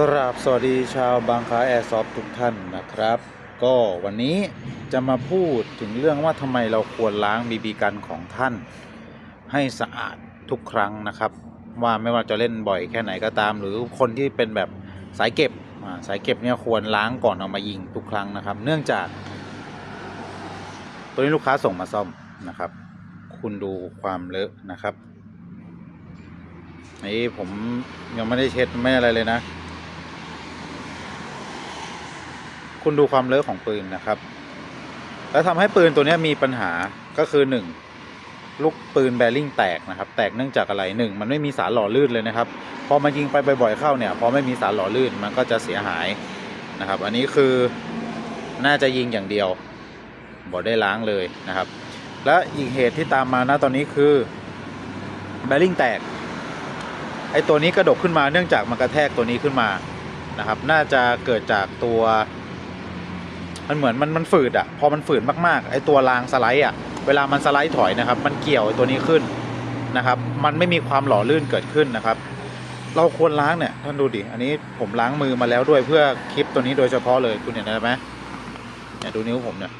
กราบสวัสดีชาวบางคาแอร์ซอฟทุกท่านนะครับ ก็วันนี้จะมาพูดถึงเรื่องว่าทำไมเราควรล้างบีบีกันของท่าน ให้สะอาดทุกครั้งนะครับ ว่าไม่ว่าจะเล่นบ่อยแค่ไหนก็ตาม หรือคนที่เป็นแบบสายเก็บอ่าสายเก็บเนี่ยควรล้างก่อนเอามายิงทุกครั้งนะครับ เนื่องจาก ตัวนี้ลูกค้าส่งมาซ่อมนะครับ คุณดูความเลอะนะครับนี่ผมยังไม่ได้เช็ดไม่อะไรเลยนะ คุณดูความเลอะของปืนนะครับ แล้วทำให้ปืนตัวนี้มีปัญหาก็คือหนึ่งลูกปืนแบริ่งแตกนะครับ แตกเนื่องจากอะไรหนึ่งมันไม่มีสารหล่อลื่นเลยนะครับ พอมายิงไปบ่อยๆเข้าเนี่ย พอไม่มีสารหล่อลื่นมันก็จะเสียหายนะครับ อันนี้คือน่าจะยิงอย่างเดียวบ่ได้ล้างเลยนะครับ และอีกเหตุที่ตามมานะตอนนี้คือแบริ่งแตกไอตัวนี้กระดกขึ้นมาเนื่องจากมันกระแทกตัวนี้ขึ้นมานะครับ น่าจะเกิดจากตัว มันเหมือนมันมันฝืดอะ่ะ พอมันฝืดมากๆ ไอตัวรางสไลด์อะ่ะ เวลามันสไลด์ถอยนะครับ มันเกี่ยวไอ้ตัวนี้ขึ้นนะครับ มันไม่มีความหล่อลื่นเกิดขึ้นนะครับ เราควรล้างเนี่ยท่านดูดิ อันนี้ผมล้างมือมาแล้วด้วยเพื่อคลิปตัวนี้โดยเฉพาะเลยคุณเห็นไหมเนี่ยดูนิ้วผมเนี่ย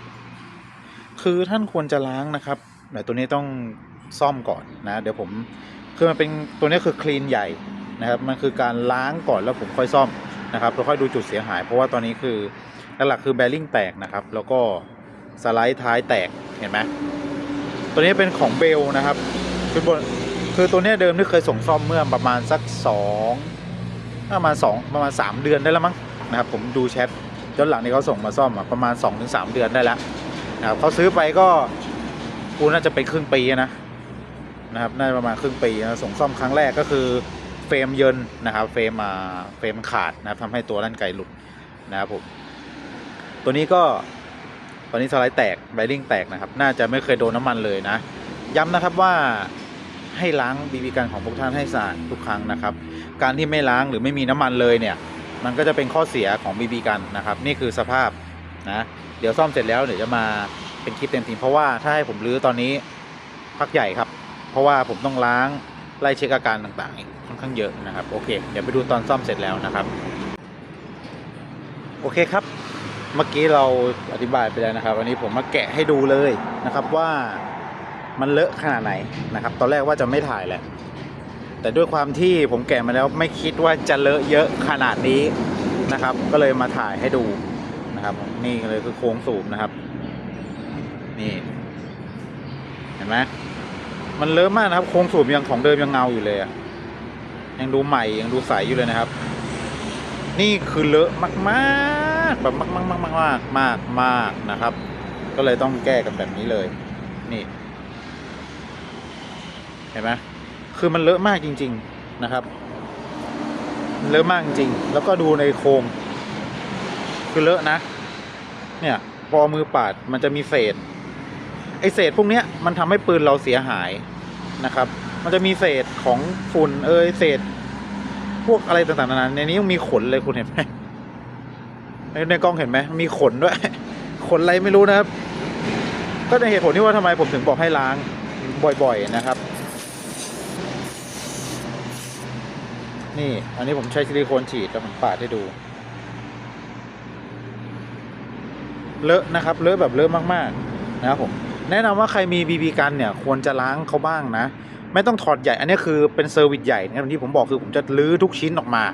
คือท่านควรจะล้างนะครับแต่ตัวนี้ต้องซ่อมก่อนนะ เดี๋ยวผม คือมันเป็นตัวนี้คือคลีนใหญ่นะครับ มันคือการล้างก่อนแล้วผมค่อยซ่อมนะครับแล้วค่อยดูจุดเสียหาย เพราะว่าตอนนี้คือ หลักๆคือแบริ่งแตกนะครับ แล้วก็สไลด์ท้ายแตกเห็นไหมตัวนี้เป็นของเบลนะครับคือบนคือตัวนี้เดิมที่เคยส่งซ่อมเมื่อประมาณสักสองประมาณสองประมาณสามเดือนได้แล้วมั้งนะครับผมดูแชทย้อนหลังที่เขาส่งมาซ่อมอะประมาณ2อถึงสเดือนได้แล้วนะครับเขาซื้อไปก็กูน่าจะเป็นครึ่งปีนะนะครับน่าจะประมาณครึ่งปีนะส่งซ่อมครั้งแรกก็คือเฟรมเยินนะครับเฟรมมาเฟรมขาดนะครับทำให้ตัวลั่นไกหลุดนะครับผม ตัวนี้ก็ตอนนี้สไลด์แตกไบริ่งแตกนะครับ น่าจะไม่เคยโดนน้ำมันเลยนะ ย้ำนะครับว่าให้ล้างบีบีกันของพวกท่านให้สะอาดทุกครั้งนะครับ การที่ไม่ล้างหรือไม่มีน้ำมันเลยเนี่ย มันก็จะเป็นข้อเสียของบีบีกันนะครับ นี่คือสภาพนะเดี๋ยวซ่อมเสร็จแล้วเดี๋ยวจะมาเป็นคลิปเต็มทีเพราะว่าถ้าให้ผมรื้อตอนนี้พักใหญ่ครับ เพราะว่าผมต้องล้างไล่เช็คอาการต่างๆอีกค่อนข้างเยอะนะครับ โอเค เดี๋ยวไปดูตอนซ่อมเสร็จแล้วนะครับ โอเคครับ เมื่อกี้เราอธิบายไปแล้วนะครับวันนี้ผมมาแกะให้ดูเลยนะครับว่ามันเลอะขนาดไหนนะครับ ตอนแรกว่าจะไม่ถ่ายแหละ แต่ด้วยความที่ผมแกะมาแล้วไม่คิดว่าจะเลอะเยอะขนาดนี้นะครับ ก็เลยมาถ่ายให้ดูนะครับ นี่เลยคือโค้งสูบนะครับ นี่ เห็นไหมมันเลอะมากนะครับ โค้งสูบยังของเดิมยังเงาอยู่เลยอะยังดูใหม่ยังดูใสอยู่เลยนะครับ นี่คือเลอะมาก ๆแบบมากมากมากมากมากมากมากนะครับ ก็เลยต้องแก้กันแบบนี้เลย นี่ เห็นไหมคือมันเลอะมากจริง ๆนะครับเลอะมากจริงๆแล้วก็ดูในโครงคือเลอะนะ เนี่ยพอมือปาดมันจะมีเศษ ไอเศษพวกเนี้ยมันทำให้ปืนเราเสียหายนะครับ มันจะมีเศษของฝุ่นเอยเศษ พวกอะไรต่างๆนานาในนี้ยังมีขนเลยคุณเห็นไหม ในในกล้องเห็นไหมมีขนด้วย ขนอะไรไม่รู้นะครับ ก็ในเหตุผลที่ว่าทำไมผมถึงบอกให้ล้างบ่อยๆนะครับ นี่อันนี้ผมใช้ซิลิโคนฉีดแล้วผมปาดให้ดู เลอะนะครับ เลอะแบบเลอะมากๆนะครับผมแนะนำว่าใครมีบีบีกันเนี่ยควรจะล้างเขาบ้างนะ ไม่ต้องถอดใหญ่ อันนี้คือเป็นเซอร์วิสใหญ่นะครับที่ผมบอกคือผมจะลื้อทุกชิ้นออกมา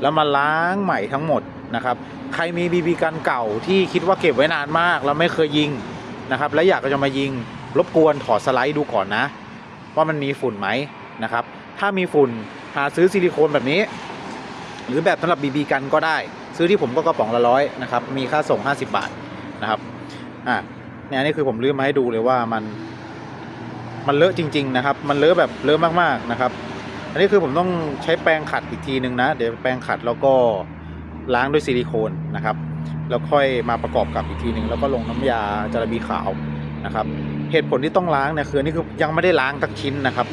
แล้วมาล้างใหม่ทั้งหมด นะครับใครมีบีบีกันเก่าที่คิดว่าเก็บไว้นานมากแล้วไม่เคยยิงนะครับแล้วอยากจะมายิงรบกวนถอดสไลด์ดูก่อนนะ ว่ามันมีฝุ่นไหมนะครับถ้ามีฝุ่นหาซื้อซิลิโคนแบบนี้ หรือแบบสำหรับบีบีกันก็ได้ ซื้อที่ผมก็กระป๋องละร้อยนะครับมีค่าส่ง 50 บาทนะครับอะเนี่ยนี่คือผมลื้อมาให้ดูเลยว่ามันมันเลอะจริง ๆ นะครับ มันเลอะแบบเลอะมากๆนะครับ อันนี้คือผมต้องใช้แปรงขัดอีกทีหนึ่งนะ เดี๋ยวแปรงขัดแล้วก็ ล้างด้วยซิลิโคนนะครับแล้วค่อยมาประกอบกับอีกทีหนึ่งแล้วก็ลงน้ำยาจาระบีขาวนะครับเหตุผลที่ต้องล้างเนี่ยคือนี่คือยังไม่ได้ล้างสักชิ้นนะครับ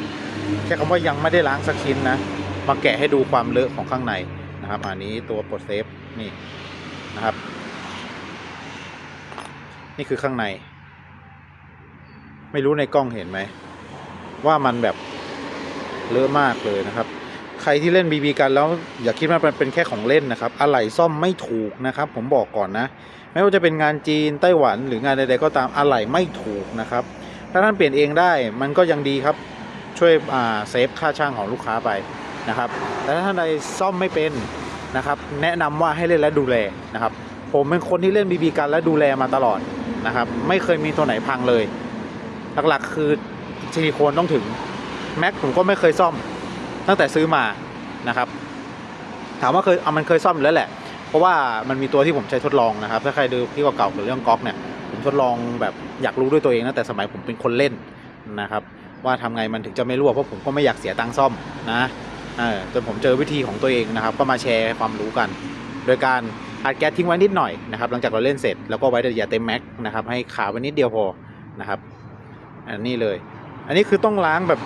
แค่คำว่ายังไม่ได้ล้างสักชิ้นนะมาแกะให้ดูความเลอะของข้างในนะครับอันนี้ตัวปลดเซฟนี่นะครับ นี่คือข้างใน ไม่รู้ในกล้องเห็นไหมว่ามันแบบเลอะมากเลยนะครับ ใครที่เล่นบีบีกันแล้วอย่าคิดว่ามันเป็นแค่ของเล่นนะครับอะไหล่ซ่อมไม่ถูกนะครับ ผมบอกก่อนนะ ไม่ว่าจะเป็นงานจีนไต้หวันหรืองานใดๆก็ตามอะไหล่ไม่ถูกนะครับ ถ้าท่านเปลี่ยนเองได้มันก็ยังดีครับช่วยอ่าเซฟค่าช่างของลูกค้าไปนะครับแต่ถ้าท่านใดซ่อมไม่เป็นนะครับ แนะนำว่าให้เล่นและดูแลนะครับ ผมเป็นคนที่เล่นบีบีกันและดูแลมาตลอดนะครับ ไม่เคยมีตัวไหนพังเลย หลักๆคือซิลิโคนต้องถึงแม็กผมก็ไม่เคยซ่อม ตั้งแต่ซื้อมานะครับ ถามว่าเคยเอามันเคยซ่อมแล้วแหละ เพราะว่ามันมีตัวที่ผมใช้ทดลองนะครับ ถ้าใครดูที่เก่าๆเกี่ยวกับเรื่องก๊อกเนี่ยผมทดลองแบบอยากรู้ด้วยตัวเองนะแต่สมัยผมเป็นคนเล่นนะครับ ว่าทำไงมันถึงจะไม่รั่วเพราะผมก็ไม่อยากเสียตังค์ซ่อมนะจนผมเจอวิธีของตัวเองนะครับ ก็มาแชร์ความรู้กัน โดยการอัดแก๊สทิ้งไว้นิดหน่อยนะครับ หลังจากเราเล่นเสร็จแล้วก็ไว้แต่อย่าเต็มแม็กนะครับให้ขาไว้นิดเดียวพอนะครับอันนี้เลย อันนี้คือต้องล้างแบบ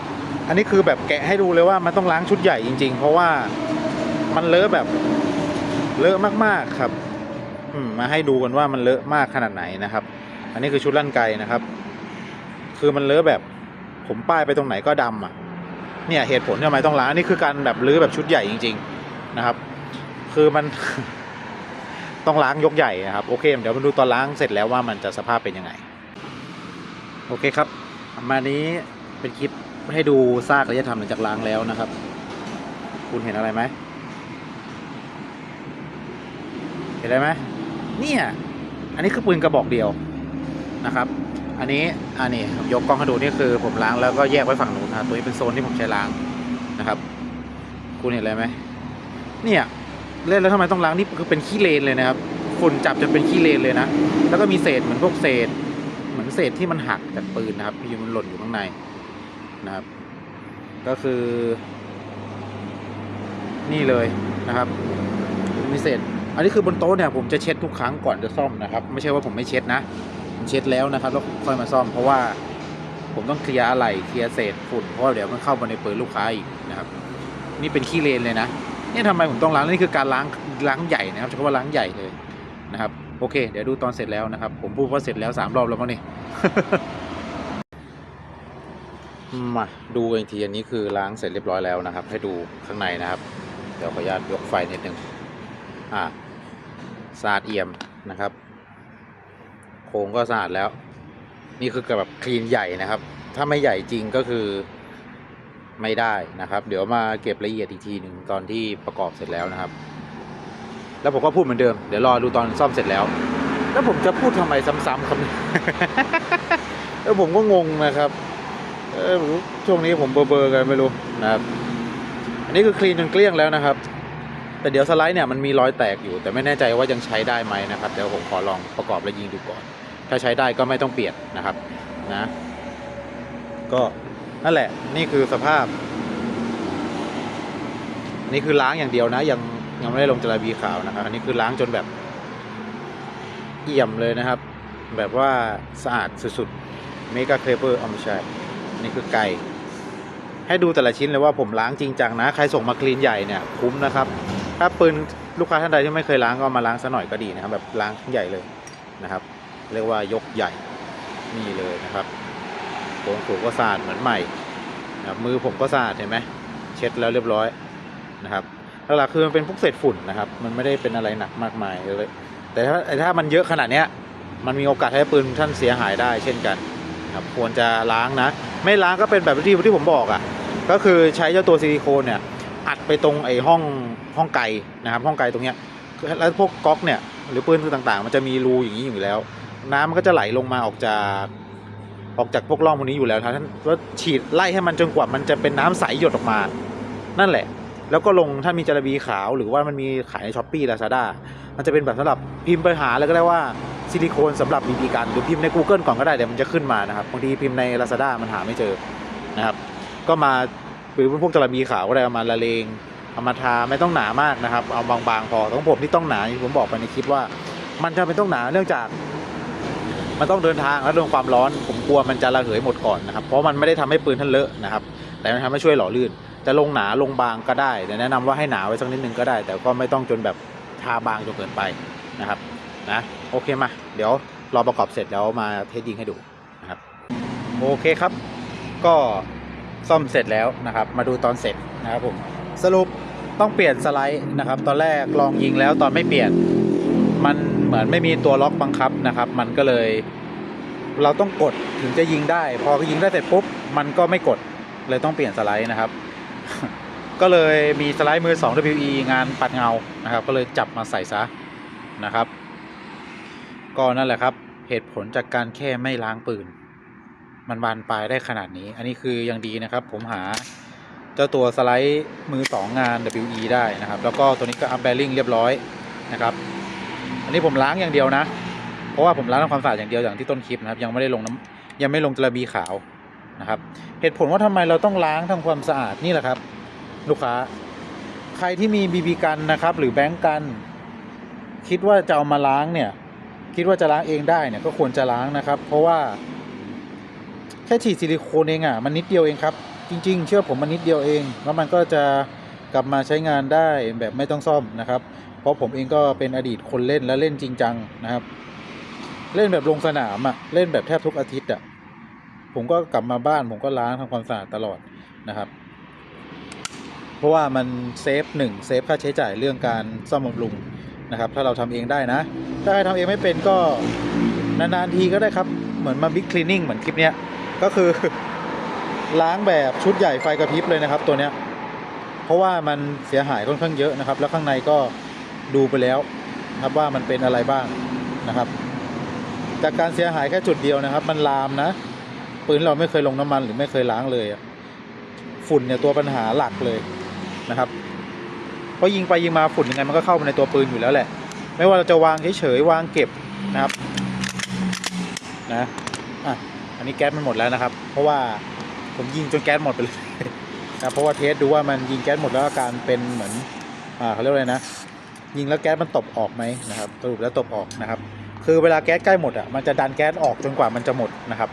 อันนี้คือแบบแกะให้ดูเลยว่ามันต้องล้างชุดใหญ่จริง ๆ เพราะว่ามันเลอะแบบเลอะมากๆครับมาให้ดูกันว่ามันเลอะมากขนาดไหนนะครับ อันนี้คือชุดลั่นไกนะครับ คือมันเลอะแบบผมป้ายไปตรงไหนก็ดำอะ เนี่ยเหตุผลทำไมต้องล้างนนี่คือการแบบรื้อแบบชุดใหญ่จริง ๆนะครับ คือมันต้องล้างยกใหญ่นะครับโอเค เดี๋ยวมาดูตอนล้างเสร็จแล้วว่ามันจะสภาพเป็นยังไง โอเคครับ มานี้เป็นคลิป ให้ดูซากระยะทำหลังจากล้างแล้วนะครับ คุณเห็นอะไรไหมเห็นอะไรไหมเนี่ยอันนี้คือปืนกระบอกเดียวนะครับ อันนี้อันนี้ยกกล้องให้ดูนี่คือ ผมล้างแล้วก็แยกไว้ฝั่งนู้นนะตัวนี้เป็นโซนที่ผมใช้ล้างนะครับ คุณเห็นอะไรไหมเนี่ยเล่นแล้วทำไมต้องล้างนี่คือเป็นขี้เลนเลยนะครับฝุ่นจับจนเป็นขี้เลนเลยนะ แล้วก็มีเศษเหมือนพวกเศษ เหมือนเศษที่มันหักจากปืนนะครับที่มันหล่นอยู่ข้างใน นะครับ ก็คือ นี่เลยนะครับมีเศษอันนี้คือบนโต๊ะเนี่ยผมจะเช็ดทุกครั้งก่อนจะซ่อมนะครับ ไม่ใช่ว่าผมไม่เช็ดนะผมเช็ดแล้วนะครับแล้วค่อยมาซ่อมเพราะว่าผมต้องเคลียร์อะไหล่เคลียร์เศษฝุ่นเพราะว่าเดี๋ยวมันเข้ามาในเปืนลูกค้าอีกนะครับ นี่เป็นขี้เลนเลยนะนี่ทำไมผมต้องล้างนี่คือการล้างล้างใหญ่นะครับใช้คำว่าล้างใหญ่เลยนะครับ โอเค เดี๋ยวดูตอนเสร็จแล้วนะครับ ผมพูดว่าเสร็จแล้วสามรอบแล้วมั้งนี่ มาดูอีกทีอันนี้คือล้างเสร็จเรียบร้อยแล้วนะครับ ให้ดูข้างในนะครับ เดี๋ยวขออนุญาตยกไฟนิดนึงอ่าสะอาดเอี่ยมนะครับ โครงก็สะอาดแล้ว นี่คือแบบคลีนใหญ่นะครับ ถ้าไม่ใหญ่จริงก็คือไม่ได้นะครับ เดี๋ยวมาเก็บละเอียดอีกทีหนึ่งตอนที่ประกอบเสร็จแล้วนะครับ แล้วผมก็พูดเหมือนเดิมเดี๋ยวรอดูตอนซ่อมเสร็จแล้ว แล้วผมจะพูดทำไมซ้ำๆครับเนี่ยแล้วผมก็งงนะครับ เออไม่รู้ช่วงนี้ผมเบอร์ๆกันไม่รู้นะครับ อันนี้คือคลีนจนเกลี้ยงแล้วนะครับ แต่เดี๋ยวสไลด์เนี่ยมันมีรอยแตกอยู่ แต่ไม่แน่ใจว่ายังใช้ได้ไหมนะครับ เดี๋ยวผมขอลองประกอบและยิงดูก่อน ถ้าใช้ได้ก็ไม่ต้องเปลี่ยนนะครับนะ ก็นั่นแหละนี่คือสภาพอันนี้คือล้างอย่างเดียวนะ ยังยังไม่ได้ลงจระบีขาวนะครับ อันนี้คือล้างจนแบบเอี่ยมเลยนะครับ แบบว่าสะอาดสุดๆเมกาเคเปอร์เอาไม่ใช่อัน นี่คือไก่ ให้ดูแต่ละชิ้นเลยว่าผมล้างจริงจังนะ ใครส่งมาคลีนใหญ่เนี่ยคุ้มนะครับ ถ้าปืนลูกค้าท่านใดที่ไม่เคยล้างก็มาล้างซะหน่อยก็ดีนะครับ แบบล้างใหญ่เลยนะครับ เรียกว่ายกใหญ่นี่เลยนะครับโครงสูงก็สะอาดเหมือนใหม่นะครับมือผมก็สะอาดเห็นไหมเช็ดแล้วเรียบร้อยนะครับหลักๆคือมันเป็นพวกเศษฝุ่นนะครับ มันไม่ได้เป็นอะไรหนักมากมายเลยแต่ถ้าถ้ามันเยอะขนาดเนี้ยมันมีโอกาสให้ปืนท่านเสียหายได้เช่นกันครับควรจะล้างนะ ไม่ล้างก็เป็นแบบที่ที่ผมบอกอะ่ะ ก็คือใช้เจ้าตัวซิลิโคนเนี่ย อัดไปตรงไอ้ห้องห้องไกนะครับ ห้องไกตรงเนี้ยแล้วพวกก๊อกเนี่ย หรือปืนต่างๆ มันจะมีรูอย่างนี้อยู่แล้ว น้ำมันก็จะไหลลงมาออกจากออกจากพวกร่องพวกนี้อยู่แล้วครับท่านก็ฉีดไล่ให้มันจนกว่ามันจะเป็นน้ำใสหยดออกมา นั่นแหละ แล้วก็ลงถ้ามีจระบีขาวหรือว่ามันมีขายในช้อปปี้ลาซาด้ามันจะเป็นแบบสำหรับพิมพ์ไปหาแล้วก็ได้ว่า ซิลิโคนสำหรับบีบีกันหรือพิมพ์ใน Google ก่อนก็ได้เดี๋ยวมันจะขึ้นมานะครับบางทีพิมพ์ใน Lazada มันหาไม่เจอนะครับ ก็มาหรือพวกจระบีขาวก็ได้เอามาละเลงเอามาทาไม่ต้องหนามากนะครับ เอาบางๆพอของผมที่ต้องหนาที่ผมบอกไปในคลิปว่า มันจะเป็นต้องหนาเนื่องจาก มันต้องเดินทางและโดนความร้อน ผมกลัวมันจะระเหยหมดก่อนนะครับ เพราะมันไม่ได้ทำให้ปืนท่านเลอะนะครับ แต่มันทำให้ช่วยหล่อลื่นจะลงหนาลงบางก็ได้แต่แนะนำว่าให้หนาไว้สักนิดนึงก็ได้ แต่ก็ไม่ต้องจนแบบทาบางจนเกินไปนะครับ นะโอเคมา เดี๋ยวรอประกอบเสร็จแล้วมาเทสยิงให้ดูนะครับโอเคครับ ก็ซ่อมเสร็จแล้วนะครับ มาดูตอนเสร็จนะครับผมสรุปต้องเปลี่ยนสไลด์นะครับ ตอนแรกลองยิงแล้วตอนไม่เปลี่ยน มันเหมือนไม่มีตัวล็อกบังคับนะครับ มันก็เลย เราต้องกดถึงจะยิงได้ พอยิงได้เสร็จปุ๊บมันก็ไม่กดเลยต้องเปลี่ยนสไลด์นะครับ ก็เลยมีสไลด์มือ 2 WE งานปัดเงานะครับ ก็เลยจับมาใส่ซะนะครับ ก็นั่นแหละครับ เหตุผลจากการแค่ไม่ล้างปืน มันบานปลายได้ขนาดนี้ อันนี้คือยังดีนะครับ ผมหาเจ้าตัวสไลด์มือ 2 งาน WE ได้นะครับ แล้วก็ตัวนี้ก็อัพแบริ่งเรียบร้อยนะครับ อันนี้ผมล้างอย่างเดียวนะ เพราะว่าผมล้างทำความสะอาดอย่างเดียวอย่างที่ต้นคลิปนะครับ ยังไม่ได้ลงน้ำยังไม่ลงจระบีขาวนะครับ เหตุผลว่าทำไมเราต้องล้างทำความสะอาดนี่แหละครับ ลูกค้าใครที่มีบีบีกันนะครับ หรือแบงก์กัน คิดว่าจะเอามาล้างเนี่ย คิดว่าจะล้างเองได้เนี่ยก็ควรจะล้างนะครับ เพราะว่าแค่ฉีดซิลิโคนเองอะ่ะมันนิดเดียวเองครับ จริง ๆ เชื่อผมมันนิดเดียวเอง แล้วมันก็จะกลับมาใช้งานได้แบบไม่ต้องซ่อมนะครับ เพราะผมเองก็เป็นอดีตคนเล่นและเล่นจริงจังนะครับ เล่นแบบลงสนามอะ่ะเล่นแบบแทบทุกอาทิตย์อะ่ะผมก็กลับมาบ้านผมก็ล้างทำความสะอาดตลอดนะครับ เพราะว่ามันเซฟหนึ่งเซฟค่าใช้จ่ายเรื่องการซ่อมบำรุง นะครับ ถ้าเราทำเองได้นะ ถ้าใครทำเองไม่เป็นก็นานๆทีก็ได้ครับ เหมือนมาบิ๊กคลีนนิ่งเหมือนคลิปเนี้ย ก็คือล้างแบบชุดใหญ่ไฟกระพริบเลยนะครับตัวเนี้ย เพราะว่ามันเสียหายค่อนข้างเยอะนะครับ แล้วข้างในก็ดูไปแล้วนะครับว่ามันเป็นอะไรบ้างนะครับ จากการเสียหายแค่จุดเดียวนะครับ มันลามนะปืนเราไม่เคยลงน้ำมันหรือไม่เคยล้างเลย ฝุ่นเนี่ยตัวปัญหาหลักเลยนะครับ เพราะยิงไปยิงมาฝุ่นยังไงมันก็เข้ามาในตัวปืนอยู่แล้วแหละ ไม่ว่าเราจะวางเฉยๆวางเก็บนะครับนะอะอันนี้แก๊สมันหมดแล้วนะครับ เพราะว่าผมยิงจนแก๊สหมดไปเลยนะเพราะว่าเทสดูว่ามันยิงแก๊สหมดแล้วอาการเป็นเหมือนอ่าเขาเรียกอะไรนะ ยิงแล้วแก๊สมันตบออกไหมนะครับสรุปแล้วตบออกนะครับ คือเวลาแก๊สใกล้หมดอะมันจะดันแก๊สออกจนกว่ามันจะหมดนะครับ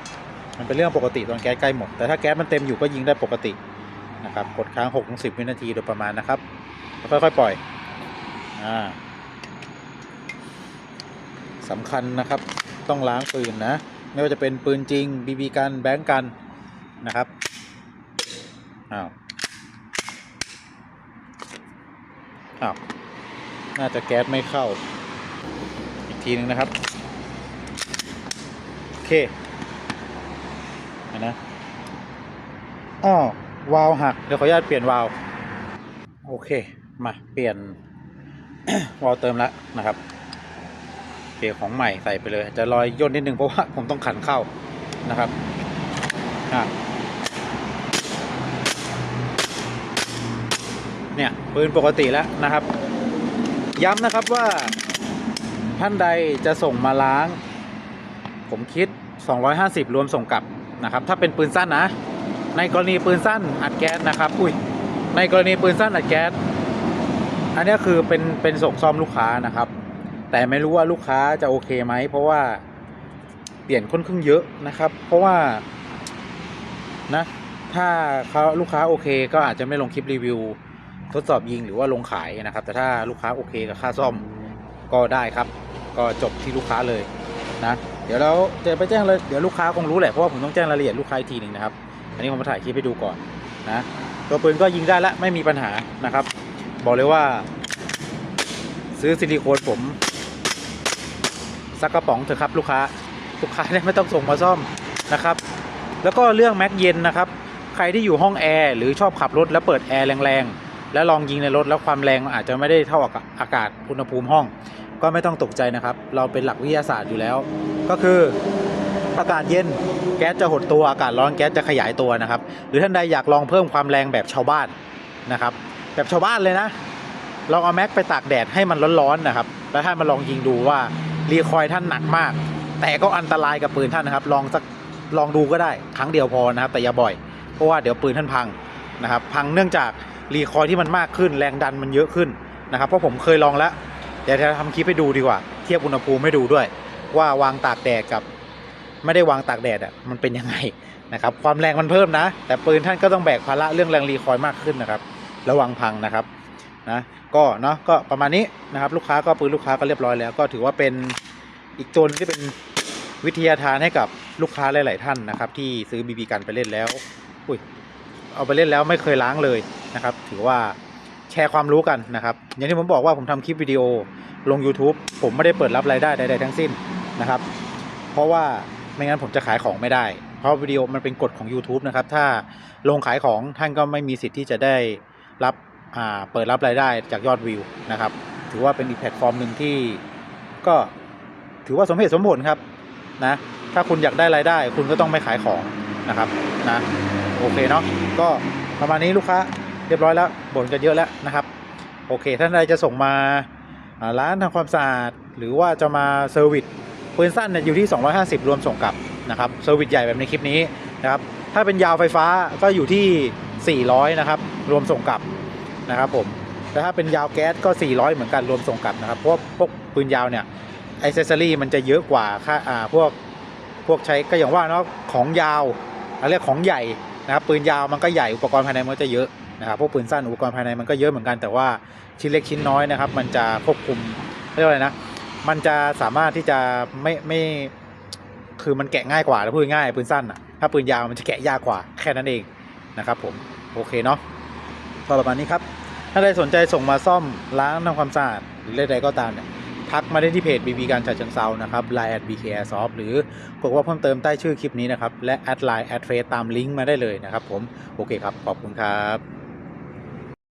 มันเป็นเรื่องปกติตอนแก๊สใกล้หมดแต่ถ้าแก๊สมันเต็มอยู่ก็ยิงได้ปกตินะครับกดค้าง6-10ถึง10วินาทีโดยประมาณนะครับ ค่อยๆปล่อยอ่าสำคัญนะครับต้องล้างปืนนะ ไม่ว่าจะเป็นปืนจริงบีบีกันแบงก์กันนะครับอ้าวอ้าวน่าจะแก๊สไม่เข้า อีกทีหนึ่งนะครับ โอเคเห็นะอ้อวาล์วหัก เดี๋ยวขออนุญาตเปลี่ยนวาล์วโอเค มา เปลี่ยนวาล์เติมแล้วนะครับโอเคของใหม่ใส่ไปเลย จะรอยย่นนิดนึงเพราะว่าผมต้องขันเข้านะครับเนี่ยปืนปกติแล้วนะครับ ย้ำนะครับว่าท่านใดจะส่งมาล้าง ผมคิด 250 รวมส่งกลับนะครับ ถ้าเป็นปืนสั้นนะ ในกรณีปืนสั้นอัดแก๊สนะครับ อุ้ยในกรณีปืนสั้นอัดแก๊ส อันนี้คือเป็นเป็นส่งซ่อมลูกค้านะครับ แต่ไม่รู้ว่าลูกค้าจะโอเคไหมเพราะว่าเปลี่ยนค่อนข้างเยอะนะครับ เพราะว่านะถ้าเขาลูกค้าโอเค ก็อาจจะไม่ลงคลิปรีวิว ทดสอบยิงหรือว่าลงขายนะครับ แต่ถ้าลูกค้าโอเคกับค่าซ่อมก็ได้ครับ ก็จบที่ลูกค้าเลยนะเดี๋ยวเราจะไปแจ้งเลยเดี๋ยวลูกค้าคงรู้แหละเพราะว่าผมต้องแจ้งรายละเอียดลูกค้าอีกทีหนึ่งนะครับ อันนี้ผมมาถ่ายคลิปให้ดูก่อนนะตัวปืนก็ยิงได้ละไม่มีปัญหานะครับ บอกเลยว่า ซื้อซิลิโคนผมสักกระป๋องเถอะครับลูกค้าลูกค้าเนี่ยไม่ต้องส่งมาซ่อมนะครับ แล้วก็เรื่องแม็กเย็นนะครับ ใครที่อยู่ห้องแอร์หรือชอบขับรถแล้วเปิดแอร์แรงๆ แล้วลองยิงในรถแล้วความแรงอาจจะไม่ได้เท่าอากาศอุณหภูมิห้อง ก็ไม่ต้องตกใจนะครับ เราเป็นหลักวิทยาศาสตร์อยู่แล้ว ก็คืออากาศเย็นแก๊สจะหดตัวอากาศร้อนแก๊สจะขยายตัวนะครับ หรือท่านใดอยากลองเพิ่มความแรงแบบชาวบ้านนะครับ แบบชาวบ้านเลยนะลองเอาแม็กไปตากแดดให้มันร้อนๆนะครับ แล้วท่านมาลองยิงดูว่ารีคอยท่านหนักมาก แต่ก็อันตรายกับปืนท่านนะครับ ลองสักลองดูก็ได้ครั้งเดียวพอนะครับ แต่อย่าบ่อย เพราะว่าเดี๋ยวปืนท่านพังนะครับ พังเนื่องจากรีคอยที่มันมากขึ้น แรงดันมันเยอะขึ้นนะครับ เพราะผมเคยลองแล้ว เดี๋ยวจะทำคลิปให้ดูดีกว่า เทียบอุณหภูมิให้ดูด้วย ว่าวางตากแดดกับ ไม่ได้วางตากแดดอะมันเป็นยังไงนะครับ ความแรงมันเพิ่มนะ แต่ปืนท่านก็ต้องแบกภาระเรื่องแรงรีคอยมากขึ้นนะครับ ระวังพังนะครับนะก็เนาะก็ประมาณนี้นะครับลูกค้าก็ปืนลูกค้าก็เรียบร้อยแล้ว ก็ถือว่าเป็นอีกตัวนึงที่เป็นวิทยาทานให้กับลูกค้าหลาย ๆ ท่านนะครับ ที่ซื้อบีบีกันไปเล่นแล้วอุ้ยเอาไปเล่นแล้วไม่เคยล้างเลยนะครับ ถือว่าแชร์ความรู้กันนะครับ อย่างที่ผมบอกว่าผมทำคลิปวิดีโอลง YouTube ผมไม่ได้เปิดรับรายได้ใด ๆ ทั้งสิ้นนะครับ เพราะว่าไม่งั้นผมจะขายของไม่ได้ เพราะวิดีโอมันเป็นกฎของ YouTube นะครับ ถ้าลงขายของท่านก็ไม่มีสิทธิ์ที่จะได้ รับเปิดรับรายได้จากยอดวิวนะครับ ถือว่าเป็นอีกแพลตฟอร์มหนึ่งที่ก็ถือว่าสมเหตุสมผลครับนะถ้าคุณอยากได้รายได้ คุณก็ต้องไม่ขายของนะครับนะโอเคเนาะก็ประมาณนี้ลูกค้าเรียบร้อยแล้วบ่นกันเยอะแล้วนะครับ โอเค ท่านใดจะส่งมาอ่าร้านทำความสะอาดหรือว่าจะมาเซอร์วิสปืนสั้นเนี่ยอยู่ที่ 250 รวมส่งกลับนะครับเซอร์วิสใหญ่แบบในคลิปนี้นะครับถ้าเป็นยาวไฟฟ้าก็อยู่ที่ 400 นะครับ รวมส่งกลับนะครับผมแต่ถ้าเป็นยาวแก๊สก็ 400 เหมือนกันรวมส่งกลับนะครับเพราะว่าพวกปืนยาวเนี่ยไอเซสซอรี่มันจะเยอะกว่าค่าอ่าพวกพวกใช้ก็อย่างว่าเนาะของยาวเราเรียกของใหญ่นะครับปืนยาวมันก็ใหญ่อุปกรณ์ภายในมันจะเยอะนะครับพวกปืนสั้นอุปกรณ์ภายในมันก็เยอะเหมือนกันแต่ว่าชิ้นเล็กชิ้นน้อยนะครับ มันจะควบคุมเรียกว่าอะไรนะมันจะสามารถที่จะไม่ไม่คือมันแกะง่ายกว่าแล้วพูดง่ายปืนสั้นอะถ้าปืนยาวมันจะแกะยากกว่าแค่นั้นเองนะครับผม โอเคเนาะก็ประมาณนี้ครับ ถ้าใครสนใจส่งมาซ่อมล้างทำความสะอาดหรือใดๆก็ตามเนี่ยทักมาได้ที่เพจ BB การจัดเชิงเซานะครับ Line at BK Airsoft หรือกดว่าเพิ่มเติมใต้ชื่อคลิปนี้นะครับ และแอดไลน์แอดเฟซตามลิงก์มาได้เลยนะครับผม โอเคครับ ขอบคุณครับ